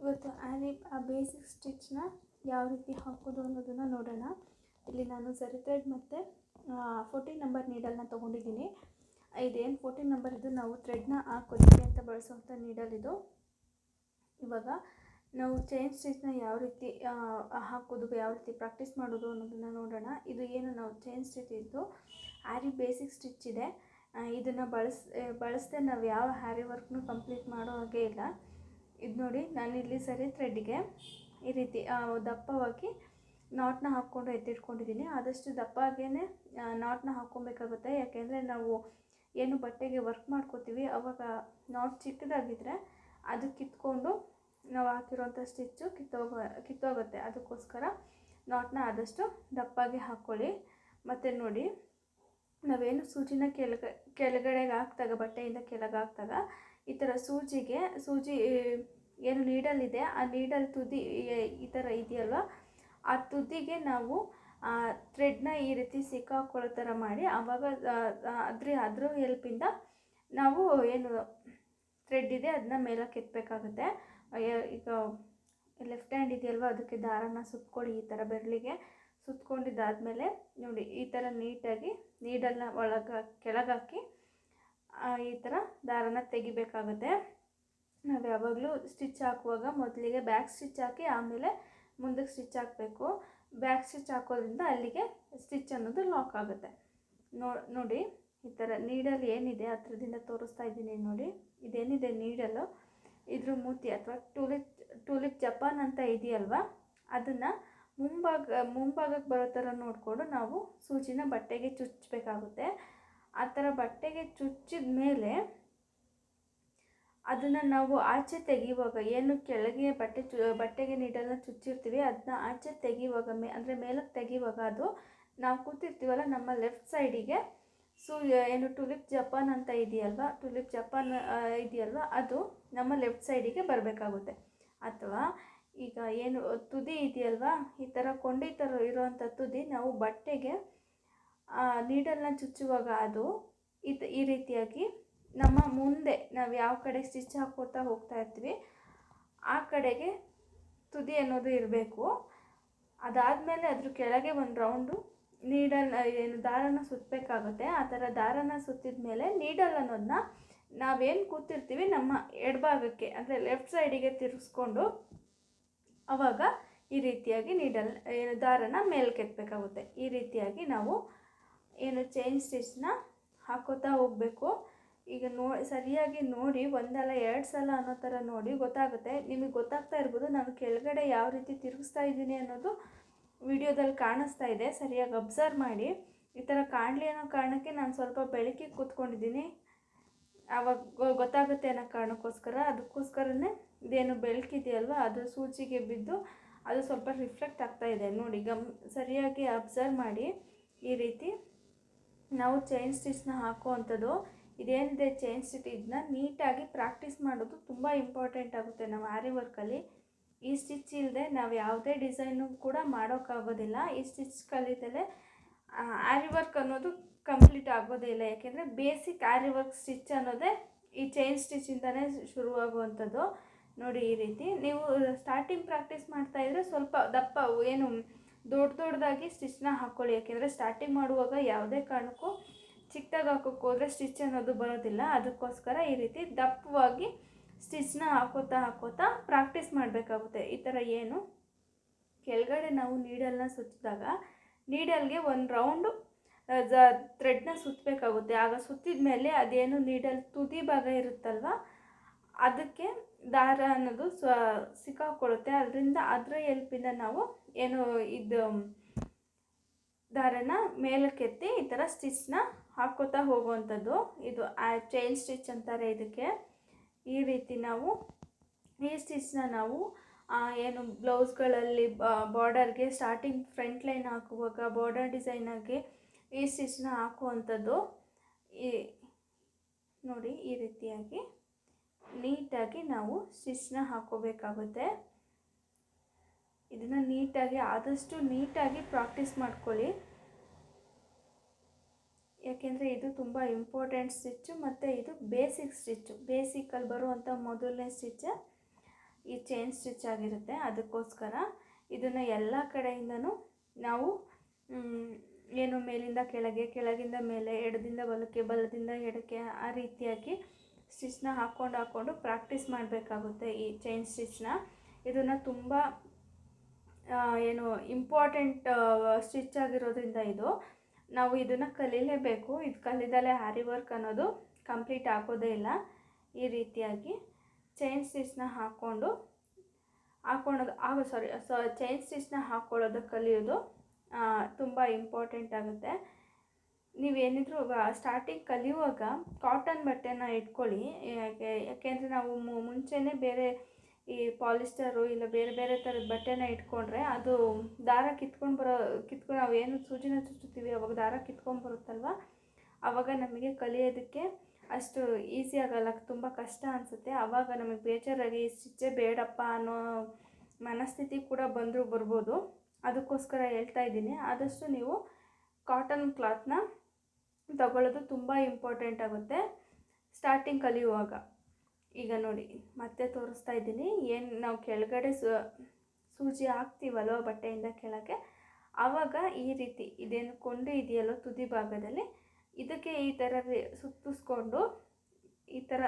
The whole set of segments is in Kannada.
ಇವತ್ತು ಆ್ಯನಿ ಆ ಬೇಸಿಕ್ ಸ್ಟಿಚ್ನ ಯಾವ ರೀತಿ ಹಾಕೋದು ಅನ್ನೋದನ್ನು ನೋಡೋಣ. ಇಲ್ಲಿ ನಾನು ಸರಿ ಥ್ರೆಡ್ ಮತ್ತು ಫೋರ್ಟೀನ್ ನಂಬರ್ ನೀಡಲ್ನ ತೊಗೊಂಡಿದ್ದೀನಿ. ಇದೇನು ಫೋರ್ಟೀನ್ ನಂಬರ್ ಇದು? ನಾವು ಥ್ರೆಡ್ನ ಹಾಕೋದಕ್ಕೆ ಅಂತ ಬಳಸುವಂಥ ನೀಡಲ್ ಇದು. ಇವಾಗ ನಾವು ಚೈನ್ ಸ್ಟಿಚ್ನ ಯಾವ ರೀತಿ ಹಾಕೋದು, ಯಾವ ರೀತಿ ಪ್ರಾಕ್ಟೀಸ್ ಮಾಡೋದು ಅನ್ನೋದನ್ನು ನೋಡೋಣ. ಇದು ಏನು ನಾವು ಚೈನ್ ಸ್ಟಿಚ್ ಇದ್ದು ಆ್ಯರಿ ಬೇಸಿಕ್ ಸ್ಟಿಚ್ ಇದೆ. ಇದನ್ನು ಬಳಸ್, ಬಳಸದೆ ನಾವು ಯಾವ ಹ್ಯಾರಿ ವರ್ಕ್ನೂ ಕಂಪ್ಲೀಟ್ ಮಾಡೋ ಹಾಗೆ ಇಲ್ಲ. ಇದು ನೋಡಿ ನಾನಿಲ್ಲಿ ಸರಿ ಥ್ರೆಡ್ಗೆ ಈ ರೀತಿ ದಪ್ಪವಾಗಿ ನಾಟ್ನ ಹಾಕ್ಕೊಂಡು ಎತ್ತಿಟ್ಕೊಂಡಿದ್ದೀನಿ ಆದಷ್ಟು ದಪ್ಪಾಗೇ ನಾಟ್ನ ಹಾಕ್ಕೊಬೇಕಾಗುತ್ತೆ. ಯಾಕೆಂದರೆ ನಾವು ಏನು ಬಟ್ಟೆಗೆ ವರ್ಕ್ ಮಾಡ್ಕೋತೀವಿ, ಅವಾಗ ನಾಟ್ ಚಿಕ್ಕದಾಗಿದ್ದರೆ ಅದು ಕಿತ್ಕೊಂಡು ನಾವು ಹಾಕಿರೋಂಥ ಸ್ಟಿಚ್ಚು ಕಿತ್ತೋಗ, ಕಿತ್ತೋಗುತ್ತೆ. ಅದಕ್ಕೋಸ್ಕರ ನಾಟ್ನ ಆದಷ್ಟು ದಪ್ಪಾಗಿ ಹಾಕ್ಕೊಳ್ಳಿ ಮತ್ತು ನೋಡಿ, ನಾವೇನು ಸೂಜಿನ ಕೆಳಗ, ಕೆಳಗಡೆಗೆ ಹಾಕ್ದಾಗ, ಬಟ್ಟೆಯಿಂದ ಕೆಳಗೆ ಹಾಕ್ದಾಗ, ಈ ಥರ ಸೂಜಿಗೆ, ಸೂಜಿ ಏನು ನೀಡಲ್ ಇದೆ ಆ ನೀಡಲ್ ತುದಿ ಈ- ಥರ ಇದೆಯಲ್ವ? ಆ ತುದಿಗೆ ನಾವು ಥ್ರೆಡ್ನ ಈ ರೀತಿ ಸಿಕ್ಕಾಕೊಳ್ಳೋ ಥರ ಮಾಡಿ ಆವಾಗ ಅದ್ರ ಅದ್ರ ಹೆಲ್ಪಿಂದ ನಾವು ಏನು ಥ್ರೆಡ್ ಇದೆ ಅದನ್ನ ಮೇಲಕ್ಕೆ ಎತ್ತಬೇಕಾಗುತ್ತೆ ಈಗ ಲೆಫ್ಟ್ ಹ್ಯಾಂಡ್ ಇದೆಯಲ್ವ, ಅದಕ್ಕೆ ದಾರನ ಸುತ್ಕೊಳ್ಳಿ ಈ ಥರ ಬೆರಳಿಗೆ ಸುತ್ಕೊಂಡಿದ್ದಾದಮೇಲೆ ನೋಡಿ, ಈ ಥರ ನೀಟಾಗಿ ನೀಡಲ್ನ ಒಳಗೆ, ಕೆಳಗಾಕಿ ಈ ಥರ ದಾರನ ತೆಗಿಬೇಕಾಗುತ್ತೆ. ನಾವು ಯಾವಾಗಲೂ ಸ್ಟಿಚ್ ಹಾಕುವಾಗ ಮೊದಲಿಗೆ ಬ್ಯಾಕ್ ಸ್ಟಿಚ್ ಹಾಕಿ ಆಮೇಲೆ ಮುಂದಕ್ಕೆ ಸ್ಟಿಚ್ ಹಾಕಬೇಕು. ಬ್ಯಾಕ್ ಸ್ಟಿಚ್ ಹಾಕೋದ್ರಿಂದ ಅಲ್ಲಿಗೆ ಸ್ಟಿಚ್ ಅನ್ನೋದು ಲಾಕ್ ಆಗುತ್ತೆ. ನೋಡಿ, ಈ ಥರ ನೀಡಲ್ ಏನಿದೆ ಹತ್ರದಿಂದ ತೋರಿಸ್ತಾ ಇದ್ದೀನಿ ನೋಡಿ. ಇದೇನಿದೆ ನೀಡಲು ಇದ್ರ ಮೂತಿ ಅಥವಾ ಟೂಲಿಪ್ ಟೂಲಿಪ್ ಜಪಾನ್ ಅಂತ ಇದೆಯಲ್ವಾ? ಅದನ್ನು ಮುಂಭಾಗ ಮುಂಭಾಗಕ್ಕೆ ಬರೋ ಥರ ನೋಡಿಕೊಂಡು ನಾವು ಸೂಜಿನ ಬಟ್ಟೆಗೆ ಚುಚ್ಚಬೇಕಾಗುತ್ತೆ ಆ ಥರ ಬಟ್ಟೆಗೆ ಚುಚ್ಚಿದ ಮೇಲೆ ಅದನ್ನು ನಾವು ಆಚೆ ತೆಗೆಯುವಾಗ ಏನು ಕೆಳಗೆ ಬಟ್ಟೆ ಚು, ಬಟ್ಟೆಗೆ ನೀಡಲ್ಲ ಚುಚ್ಚಿರ್ತೀವಿ ಅದನ್ನ ಆಚೆ ತೆಗೆಯುವಾಗ ಮೇ, ಅಂದರೆ ಮೇಲಕ್ಕೆ ತೆಗೆಯುವಾಗ ಅದು ನಾವು ಕೂತಿರ್ತೀವಲ್ಲ ನಮ್ಮ ಲೆಫ್ಟ್ ಸೈಡಿಗೆ. ಸೊ ಏನು ಟುಲಿಪ್ ಜಪಾನ್ ಅಂತ ಇದೆಯಲ್ವ, ಟುಲಿಪ್ ಜಪಾನ್ ಇದೆಯಲ್ವ, ಅದು ನಮ್ಮ ಲೆಫ್ಟ್ ಸೈಡಿಗೆ ಬರಬೇಕಾಗುತ್ತೆ. ಅಥವಾ ಈಗ ಏನು ತುದಿ ಇದೆಯಲ್ವಾ, ಈ ಥರ ಕೊಂಡಿ ಥರ ಇರುವಂಥ ತುದಿ ನಾವು ಬಟ್ಟೆಗೆ ನೀಡಲ್ನ ಚುಚ್ಚುವಾಗ ಅದು ಈ ರೀತಿಯಾಗಿ ನಮ್ಮ ಮುಂದೆ ನಾವು ಯಾವ ಕಡೆ ಸ್ಟಿಚ್ ಹಾಕೋತಾ ಹೋಗ್ತಾ ಇರ್ತೀವಿ ಆ ಕಡೆಗೆ ತುದಿ ಅನ್ನೋದು ಇರಬೇಕು. ಅದಾದಮೇಲೆ ಅದ್ರ ಕೆಳಗೆ ಒಂದು ರೌಂಡು ನೀಡಲ್ ಏನು ದಾರನ ಸುತ್ತಬೇಕಾಗುತ್ತೆ ಆ ಥರ ದಾರನ ಸುತ್ತಿದ ಮೇಲೆ ನೀಡಲ್ ಅನ್ನೋದನ್ನ ನಾವೇನು ಕೂತಿರ್ತೀವಿ ನಮ್ಮ ಎಡಭಾಗಕ್ಕೆ, ಅಂದರೆ ಲೆಫ್ಟ್ ಸೈಡಿಗೆ ತಿರುಗಿಸ್ಕೊಂಡು ಆವಾಗ ಈ ರೀತಿಯಾಗಿ ನೀಡಲ್ ಏನು ದಾರನ ಮೇಲಕ್ಕೆ ಕೆತ್ತಬೇಕಾಗುತ್ತೆ ಈ ರೀತಿಯಾಗಿ ನಾವು ಏನು ಚೈನ್ ಸ್ಟಿಚ್ನ ಹಾಕೋತಾ ಹೋಗಬೇಕು. ಈಗ ನೋ, ಸರಿಯಾಗಿ ನೋಡಿ, ಒಂದಲ್ಲ ಎರಡು ಸಲ ಅನ್ನೋ ಥರ ನೋಡಿ ಗೊತ್ತಾಗುತ್ತೆ. ನಿಮಗೆ ಗೊತ್ತಾಗ್ತಾ ಇರ್ಬೋದು, ನಾನು ಕೆಳಗಡೆ ಯಾವ ರೀತಿ ತಿರುಗಿಸ್ತಾ ಇದ್ದೀನಿ ಅನ್ನೋದು ವಿಡಿಯೋದಲ್ಲಿ ಕಾಣಿಸ್ತಾ ಇದೆ. ಸರಿಯಾಗಿ ಅಬ್ಸರ್ವ್ ಮಾಡಿ. ಈ ಥರ ಕಾಣಲಿ ಅನ್ನೋ ಕಾರಣಕ್ಕೆ ನಾನು ಸ್ವಲ್ಪ ಬೆಳಕಿಗೆ ಕೂತ್ಕೊಂಡಿದ್ದೀನಿ. ಆವಾಗ ಗೊತ್ತಾಗುತ್ತೆ ಅನ್ನೋ ಕಾರಣಕ್ಕೋಸ್ಕರ. ಅದಕ್ಕೋಸ್ಕರನೇ ಇದೇನು ಬೆಳಕಿದೆಯಲ್ವ? ಅದು ಸೂಚಿಗೆ ಬಿದ್ದು ಅದು ಸ್ವಲ್ಪ ರಿಫ್ಲೆಕ್ಟ್ ಆಗ್ತಾ ಇದೆ. ನೋಡಿ, ಗಮ್, ಸರಿಯಾಗಿ ಅಬ್ಸರ್ವ್ ಮಾಡಿ ಈ ರೀತಿ. ನಾವು ಚೈನ್ ಸ್ಟಿಚ್ನ ಹಾಕುವಂಥದ್ದು ಇದೇನಿದೆ ಚೈನ್ ಸ್ಟಿಚ್ ಇದನ್ನ ನೀಟಾಗಿ ಪ್ರಾಕ್ಟೀಸ್ ಮಾಡೋದು ತುಂಬ ಇಂಪಾರ್ಟೆಂಟ್ ಆಗುತ್ತೆ ನಾವು ಆರಿ ವರ್ಕಲ್ಲಿ ಈ ಸ್ಟಿಚ್ ಇಲ್ಲದೆ ನಾವು ಯಾವುದೇ ಡಿಸೈನು ಕೂಡ ಮಾಡೋಕ್ಕಾಗೋದಿಲ್ಲ. ಈ ಸ್ಟಿಚ್ ಕಲಿತಲೇ ಆರಿ ವರ್ಕ್ ಅನ್ನೋದು ಕಂಪ್ಲೀಟ್ ಆಗೋದೇ ಇಲ್ಲ. ಯಾಕೆಂದರೆ ಬೇಸಿಕ್ ಆರಿ ವರ್ಕ್ ಸ್ಟಿಚ್ ಅನ್ನೋದೇ ಈ ಚೈನ್ ಸ್ಟಿಚ್ಚಿಂದನೇ ಶುರುವಾಗುವಂಥದ್ದು. ನೋಡಿ ಈ ರೀತಿ. ನೀವು ಸ್ಟಾರ್ಟಿಂಗ್ ಪ್ರಾಕ್ಟೀಸ್ ಮಾಡ್ತಾ ಇದ್ದರೆ ಸ್ವಲ್ಪ ದಪ್ಪ, ಏನು ದೊಡ್ಡ ದೊಡ್ಡದಾಗಿ ಸ್ಟಿಚ್ನ ಹಾಕ್ಕೊಳ್ಳಿ ಯಾಕೆಂದರೆ ಸ್ಟಾರ್ಟಿಂಗ್ ಮಾಡುವಾಗ ಯಾವುದೇ ಕಾರಣಕ್ಕೂ ಚಿಕ್ಕದಾಗಿ ಹಾಕೋಕ್ಕೆ ಹೋದರೆ ಸ್ಟಿಚ್ ಅನ್ನೋದು ಬರೋದಿಲ್ಲ. ಅದಕ್ಕೋಸ್ಕರ ಈ ರೀತಿ ದಪ್ಪವಾಗಿ ಸ್ಟಿಚ್ನ ಹಾಕೋತಾ ಹಾಕೋತಾ ಪ್ರಾಕ್ಟೀಸ್ ಮಾಡಬೇಕಾಗುತ್ತೆ. ಈ ಥರ ಏನು? ಕೆಳಗಡೆ ನಾವು ನೀಡಲ್ನ ಸುತ್ತಿದಾಗ ನೀಡಲ್ಗೆ ಒಂದು ರೌಂಡು ಜ ಥ್ರೆಡ್ನ ಸುತ್ತಬೇಕಾಗುತ್ತೆ ಆಗ ಸುತ್ತಿದ ಮೇಲೆ ಅದೇನು ನೀಡಲ್ ತುದಿ ಭಾಗ ಇರುತ್ತಲ್ವ? ಅದಕ್ಕೆ ದಾರ ಅನ್ನೋದು ಸ್ವ ಸಿಕ್ಕಾಕೊಳ್ಳುತ್ತೆ. ಅದರಿಂದ ಅದರ ಹೆಲ್ಪಿಂದ ನಾವು ಏನು, ಇದು, ದಾರನ ಮೇಲಕ್ಕೆತ್ತಿ ಈ ಥರ ಸ್ಟಿಚ್ನ ಹಾಕೋತಾ ಹೋಗುವಂಥದ್ದು. ಇದು ಚೈನ್ ಸ್ಟಿಚ್ ಅಂತಾರೆ ಇದಕ್ಕೆ. ಈ ರೀತಿ ನಾವು ಈ ಸ್ಟಿಚ್ನ ನಾವು ಏನು ಬ್ಲೌಸ್ಗಳಲ್ಲಿ ಬಾರ್ಡರ್ಗೆ ಸ್ಟಾರ್ಟಿಂಗ್ ಫ್ರಂಟ್ ಲೈನ್ ಹಾಕುವಾಗ ಬಾರ್ಡರ್ ಡಿಸೈನಾಗಿ ಈ ಸ್ಟಿಚ್ನ ಹಾಕುವಂಥದ್ದು. ಈ, ನೋಡಿ ಈ ರೀತಿಯಾಗಿ ನೀಟಾಗಿ ನಾವು ಸ್ಟಿಚ್ನ ಹಾಕೋಬೇಕಾಗುತ್ತೆ. ಇದನ್ನು ನೀಟಾಗಿ ಆದಷ್ಟು ನೀಟಾಗಿ ಪ್ರಾಕ್ಟೀಸ್ ಮಾಡ್ಕೊಳ್ಳಿ. ಯಾಕೆಂದರೆ ಇದು ತುಂಬ ಇಂಪಾರ್ಟೆಂಟ್ ಸ್ಟಿಚ್ಚು ಮತ್ತು ಇದು ಬೇಸಿಕ್ ಸ್ಟಿಚ್ಚು ಬೇಸಿಕಲ್ಲಿ ಬರುವಂಥ ಮೊದಲನೇ ಸ್ಟಿಚ್ ಈ ಚೈನ್ ಸ್ಟಿಚ್ ಆಗಿರುತ್ತೆ. ಅದಕ್ಕೋಸ್ಕರ ಇದನ್ನು ಎಲ್ಲ ಕಡೆಯಿಂದನೂ ನಾವು ಏನು ಮೇಲಿಂದ ಕೆಳಗೆ, ಕೆಳಗಿಂದ ಮೇಲೆ, ಎಡದಿಂದ ಬಲಕ್ಕೆ, ಬಲದಿಂದ ಎಡಕ್ಕೆ ಆ ರೀತಿಯಾಗಿ ಸ್ಟಿಚ್ನ ಹಾಕ್ಕೊಂಡು ಹಾಕ್ಕೊಂಡು ಪ್ರಾಕ್ಟೀಸ್ ಮಾಡಬೇಕಾಗುತ್ತೆ ಈ ಚೈನ್ ಸ್ಟಿಚ್ನ ಇದನ್ನು ತುಂಬ ಏನು ಇಂಪಾರ್ಟೆಂಟ್ ಸ್ಟಿಚ್ ಆಗಿರೋದ್ರಿಂದ ಇದು. ನಾವು ಇದನ್ನು ಕಲೀಲೇಬೇಕು. ಇದು ಕಲಿದಲ್ಲೇ ಹ್ಯಾರಿ ವರ್ಕ್ ಅನ್ನೋದು ಕಂಪ್ಲೀಟ್ ಆಗೋದೇ ಇಲ್ಲ. ಈ ರೀತಿಯಾಗಿ ಚೈನ್ ಸ್ಟಿಚ್ನ ಹಾಕ್ಕೊಂಡು ಹಾಕ್ಕೊಳೋದು ಆಗ ಸಾರಿ ಸೊ ಚೈನ್ ಸ್ಟಿಚ್ನ ಹಾಕ್ಕೊಳ್ಳೋದು ಕಲಿಯೋದು ತುಂಬ ಇಂಪಾರ್ಟೆಂಟ್ ಆಗುತ್ತೆ. ನೀವೇನಿದ್ರು ಸ್ಟಾರ್ಟಿಂಗ್ ಕಲಿಯುವಾಗ ಕಾಟನ್ ಬಟ್ಟೆನ ಇಟ್ಕೊಳ್ಳಿ. ಯಾಕೆ, ಯಾಕೆಂದರೆ ನಾವು ಮುಂಚೆನೇ ಬೇರೆ ಈ ಪಾಲಿಸ್ಟರು ಇಲ್ಲ ಬೇರೆ ಬೇರೆ ಥರದ ಬಟ್ಟೆನ ಇಟ್ಕೊಂಡ್ರೆ ಅದು ದಾರ ಕಿತ್ಕೊಂಡು ಬರೋ ಕಿತ್ಕೊಂಡು ನಾವು ಏನು ಸೂಜಿನ ಚುಚ್ಚುತ್ತೀವಿ, ಅವಾಗ ದಾರ ಕಿತ್ಕೊಂಡು ಬರುತ್ತಲ್ವ? ಆವಾಗ ನಮಗೆ ಕಲಿಯೋದಕ್ಕೆ ಅಷ್ಟು ಈಸಿ ಆಗಲ್ಲ, ತುಂಬ ಕಷ್ಟ ಅನಿಸುತ್ತೆ. ಆವಾಗ ನಮಗೆ ಬೇಜಾರಾಗಿ ಸ್ಟಿಚ್ಚೇ ಬೇಡಪ್ಪ ಅನ್ನೋ ಮನಸ್ಥಿತಿ ಕೂಡ ಬಂದರೂ ಬರ್ಬೋದು. ಅದಕ್ಕೋಸ್ಕರ ಹೇಳ್ತಾ ಇದ್ದೀನಿ. ಆದಷ್ಟು ನೀವು ಕಾಟನ್ ಕ್ಲಾತ್ನ ತಗೊಳ್ಳೋದು ತುಂಬ ಇಂಪಾರ್ಟೆಂಟ್ ಆಗುತ್ತೆ. ಸ್ಟಾರ್ಟಿಂಗ್ ಕಲಿಯುವಾಗ. ಈಗ ನೋಡಿ, ಮತ್ತೆ ತೋರಿಸ್ತಾ ಇದ್ದೀನಿ. ಏನು ನಾವು ಕೆಳಗಡೆ ಸೂಜಿ ಹಾಕ್ತೀವಲ್ವ ಬಟ್ಟೆಯಿಂದ ಕೆಳಗೆ? ಆವಾಗ ಈ ರೀತಿ ಇದೇನು ಕೊಂಡು ಇದೆಯಲ್ಲೋ ತುದಿ ಭಾಗದಲ್ಲಿ? ಇದಕ್ಕೆ ಈ ಥರ ಸುತ್ತಿಸ್ಕೊಂಡು ಈ ಥರ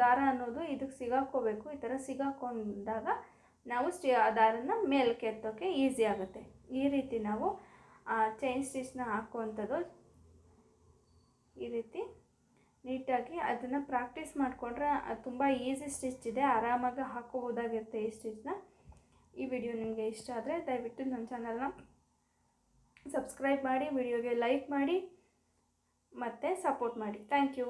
ದಾರ ಅನ್ನೋದು ಇದಕ್ಕೆ ಸಿಗಾಕೋಬೇಕು. ಈ ಥರ ಸಿಗಾಕೊಂಡಾಗ ನಾವು ಸ್ಟಿ, ಆ ದಾರನ ಮೇಲಕ್ಕೆ ಎತ್ತೋಕ್ಕೆ ಈಸಿ ಆಗುತ್ತೆ. ಈ ರೀತಿ ನಾವು ಚೈನ್ ಸ್ಟಿಚ್ನ ಹಾಕುವಂಥದ್ದು ಈ ರೀತಿ. ನೀಟಾಗಿ ಅದನ್ನು ಪ್ರಾಕ್ಟೀಸ್ ಮಾಡಿಕೊಂಡ್ರೆ ತುಂಬ ಈಸಿ ಸ್ಟಿಚ್ ಇದೆ. ಆರಾಮಾಗಿ ಹಾಕೋಬೋದಾಗಿರುತ್ತೆ ಈ ಸ್ಟಿಚ್ನ ಈ ವಿಡಿಯೋ ನಿಮಗೆ ಇಷ್ಟ ಆದರೆ ದಯವಿಟ್ಟು ನನ್ನ ಚಾನಲ್ನ ಸಬ್ಸ್ಕ್ರೈಬ್ ಮಾಡಿ ವಿಡಿಯೋಗೆ ಲೈಕ್ ಮಾಡಿ, ಮತ್ತು ಸಪೋರ್ಟ್ ಮಾಡಿ. Thank you